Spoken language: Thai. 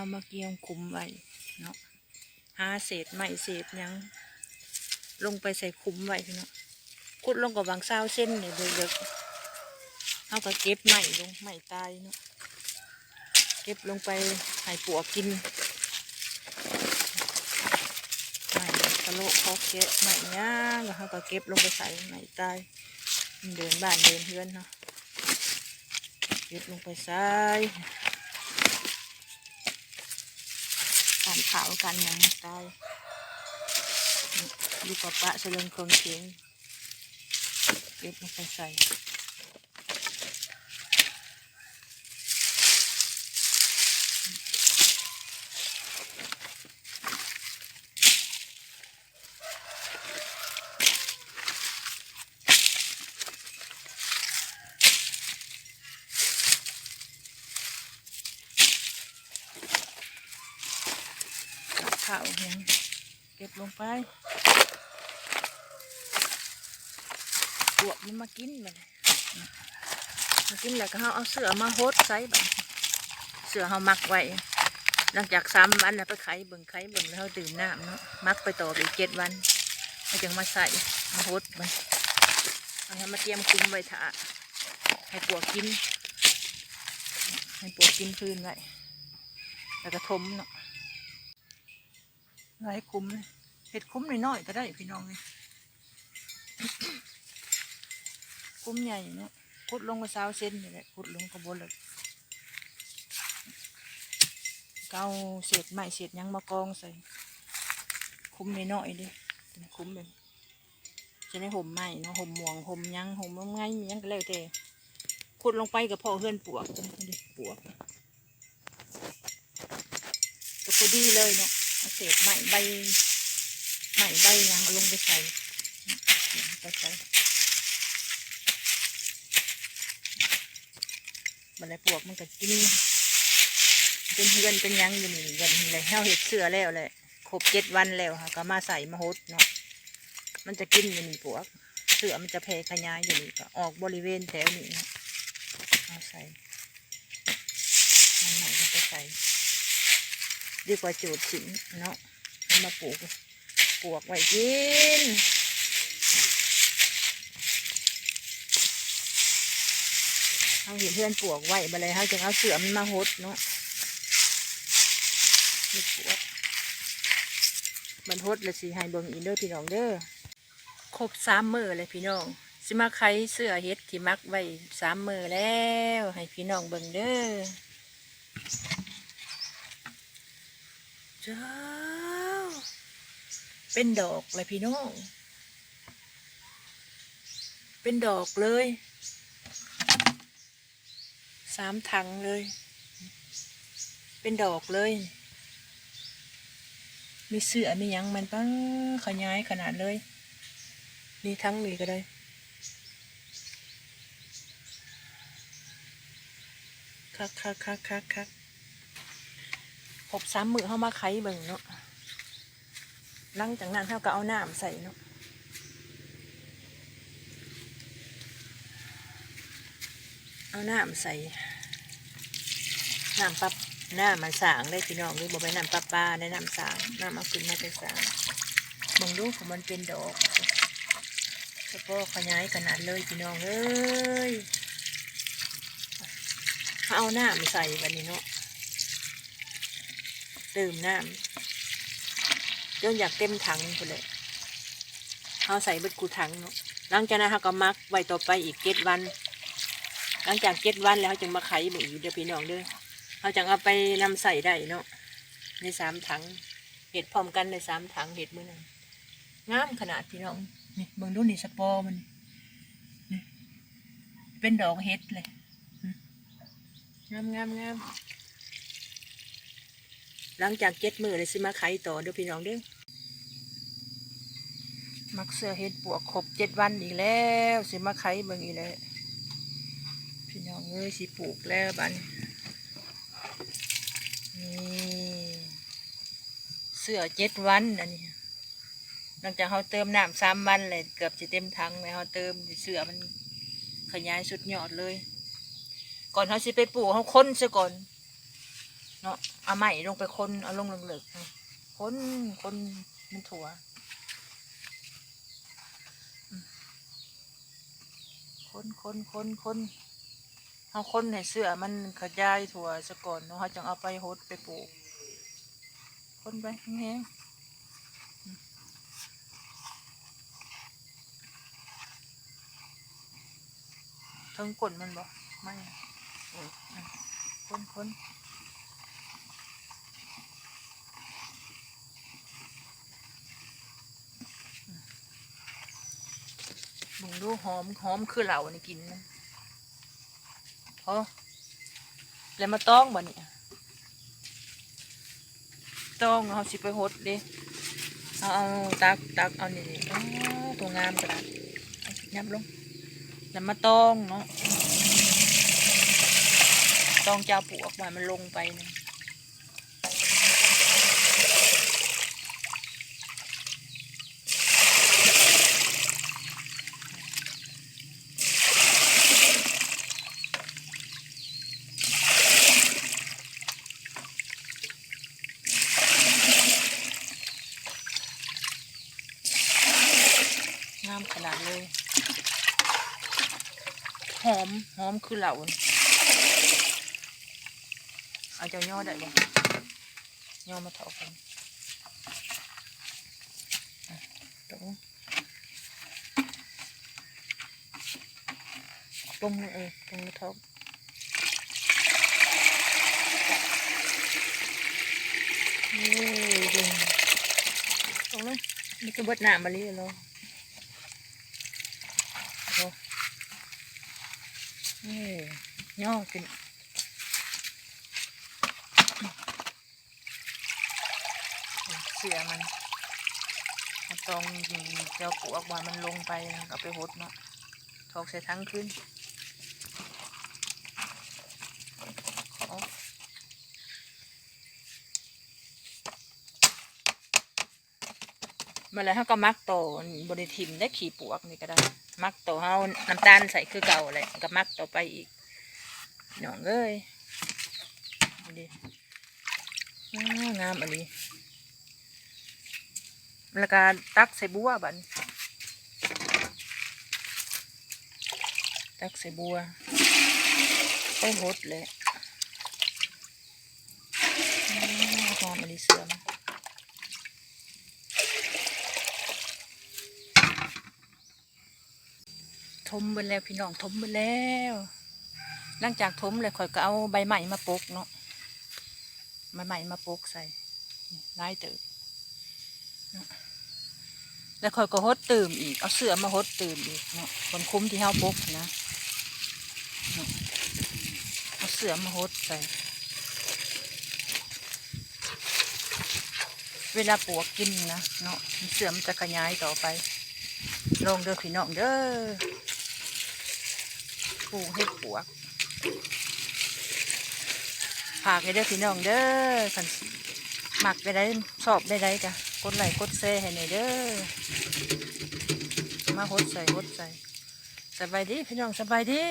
เอามาเกี่ยงคุมไว้เนาะหาเศษไม้เศษยังลงไปใส่คุมไว้พี่เนาะขุดลงกับบางเศร้าเส้นเนี่ยเด็กๆเอาก็เก็บไม้ลงไม้ตายเนาะเก็บลงไปให้ปวกกินไม้กะโหลกเขาเก็บไม้ย่างแล้วเขาก็เก็บลงไปใส่ไม้ตายเดินบ้านเดินเฮือนเนาะเก็บลงไปใส่ กันเผากันอย่างตายลูกกระปะเสลิงเครื่องเสียงเก็บมาใส่กับข้าวอย่างเก็ บลงไปปวกมันมากินมันมากินแล้วก็เขาเอาเสือมาโฮดใส่แบบเสือเขามักไว้หลังจากสามวันแล้วไปไขเบิ่งไขเบิ่งแล้วเขาดื่มน้ำเนาะมักไปต่ออีกเจ็ดวันเขาจึงมาใส่มาโฮดมันเอาให้มาเตรียมคุมไว้ถาให้ปวกกิน ให้ปวกกินพื้นไว้แล้วก็ทมเนาะหลายคุ้มเลย เห็ดคุ้มน้อยๆก็ได้พี่น้องเลยคุ้มใหญ่เนาะขุดลงก็สาวเส้นนี่แหละขุดลงก็บนเลยเกาเศษไม้เศษยังมากองใส่ คุ้มน้อยๆดิเป็นคุ้มเป็นจะได้ห่มไม้เนาะห่มหมวงห่มยังห่มไม้มียังก็แล้วแต่ขุดลงไปกับพ่อเฮือนปวกจังดิปวกก็พอดีเลยเนาะเอาเศษไม้ใบ ไม้ใบยังลงไปใส่ไปใส่บันไดปวกมันก็กินเป็นเพื่อนเป็นยังอยู่นี่กันเลยเฮาเห็ดเสือแล้วแหละครบเจ็ดวันแล้วค่ะก็มาใส่มาฮดเนาะมันจะกินอยู่นี่ปวก เสือมันจะแผ่ขยายอยู่นี่ก็ออกบริเวณแถวนี้เนาะเอาใส่ไหนๆก็จะใส่ดีกว่าจูดฉินเนาะมาปลูก ปลวกไว้กินเขาเห็นเพื่อนปลวกไว้ไปเลยเขาจึงเอาเสือมันมาฮดเนาะนี่ปวดมันฮดเลยสิให้เบิ่งอีกเด้อพี่น้องเด้อครบสามมือเลยพี่น้องสิมาไขเสื้อเฮ็ดที่มักไว้สามมือแล้ว ให้พี่น้องเบิ่งเด้อจ้า เป็นดอกเลยพี่น้อง เป็นดอกเลย สามถังเลย เป็นดอกเลย มีเสือมียังมันปังขยายขนาดเลย นี่ทั้งนี้ก็ได้คักคักคักคักคักหกสามมือเข้ามาไขเบิ่งเนาะ หลังจากนั้นเขาก็เอาน้ำใส่เนาะเอาน้ำใส่น้ำปลาน้ำมันสางได้พี่น้องหรือบอกไปน้ำปลาปลาในน้ำสางน้ำเอาขึ้นมาเป็นสางมองดูของมันเป็นดอกสะโพกขยายขนาดเลยพี่น้องเอ้ยเอาน้ำใส่วันนี้เนาะดื่มน้ำ จนอยากเต็มถังไปเลยเอาใส่เบิดกูถังเนาะหลังจากนั้นเขาก็มักไว้ต่อไปอีกเจ็ดวัน หลังจากเจ็ดวันแล้วเขาจึงมาไขเบิ่งอยู่เดี๋ยวพี่น้องเด้อเขาจังเอาไปนำใส่ได้เนาะในสามถังเห็ดพร้อมกันในสามถังเห็ดมือหนึงงามขนาดพี่น้องนี่เบิ่งดูนี่สปอร์มันนี่เป็นดอกเห็ดเลยงามงามงามหลังจากเจ็ดมือเลยสิมาไขต่อเดี๋ยวพี่น้องเด้อ มักเสือเห็ดปวกครบเจ็ดวันอีกแล้วสิมาไขเบิ่งอีกแล้วพี่น้องเอ้ยสิปลูกแล้วบันนี่เสื้อเจ็ดวันอันนี้หลังจากเขาเติมน้ำสามวันเลยเกือบจะเต็มถังเลยเขาเติมเสื้อมันขยายสุดยอดเลย ก่อนเขาสิไปปลูกเขาค้นซะก่อนเนาะเอาใหม่ลงไปคนเอาลงเหลืองๆคนคนมันถั่วอืม คนคนคนคนเอาคนให้เสื้อมันขยายถั่วสะก่อนเนาะเขาจังเอาไปหดไปปลูก คนไปแห้งทั้งกลนมันบ่ไม่คนคน ดูหอมหอมคือเหล่านี่กินนะพอแล้วมาต้องบ่เนี่ยต้องเอาสิไปหดดิเอาเอาตักตักเอานี่ดิอ๋อตัวงามกระดาษยับลงแล้วมาต้องเนาะต้องเจ้าปวกมามันลงไปนี่งามขนาดเลย หอม หอมคือเหล่าเอาเจ้าย่อได้บ่ย่อมาเถากันตรงตรงเลยเออตรงมาเถาโอ้ยเดึงตรงเลยนี่ก็เบิดหนามาลีแล้ เนี่ย่อกินเสือมันเอาตรงเจ้าปลวกว่ามันลงไปเอาไปหดเนาะทอกใส่ทั้งขึ้น มาแล้วเขาก็มักโตบริทิมได้ขี่ปวกนี่ก็ได้ มักโตเขาน้ำตาลใส่คือเก่าเลยก็มักต่อไปอีกหน่องเอ้ยนี่ดิอ้างามอันนี้แล้วก็ตักใส่บัวบันตักใส่บัวไปหดเลยอืมหอมอันนี้เสื่อม ทมไปแล้วพี่น้องทมไปแล้ว หลังจากทมเลยข่อยก็เอาใบใหม่มาปกเนาะใบใหม่มาปกใส่นี่ไล่เติบแล้วคอยก็ฮดตื่มอีก เอาเสือมาฮดตื่มอีกเนาะบนคุ้มที่เฮาปกนะเนะเอาเสือมาฮดใส่เวลาปวกกินนะเนาะเสือมันจะขยายต่อไปลงเด้อพี่น้องเด้อ ปลูกให้ปวกฝากให้เด้อพี่น้องเด้อสันหมักไปได้สอบได้ได้จ้ะกดไหลกดเซให้หน่อยเด้อมาหดใส่หดใส่สบายดีพี่น้องสบายดี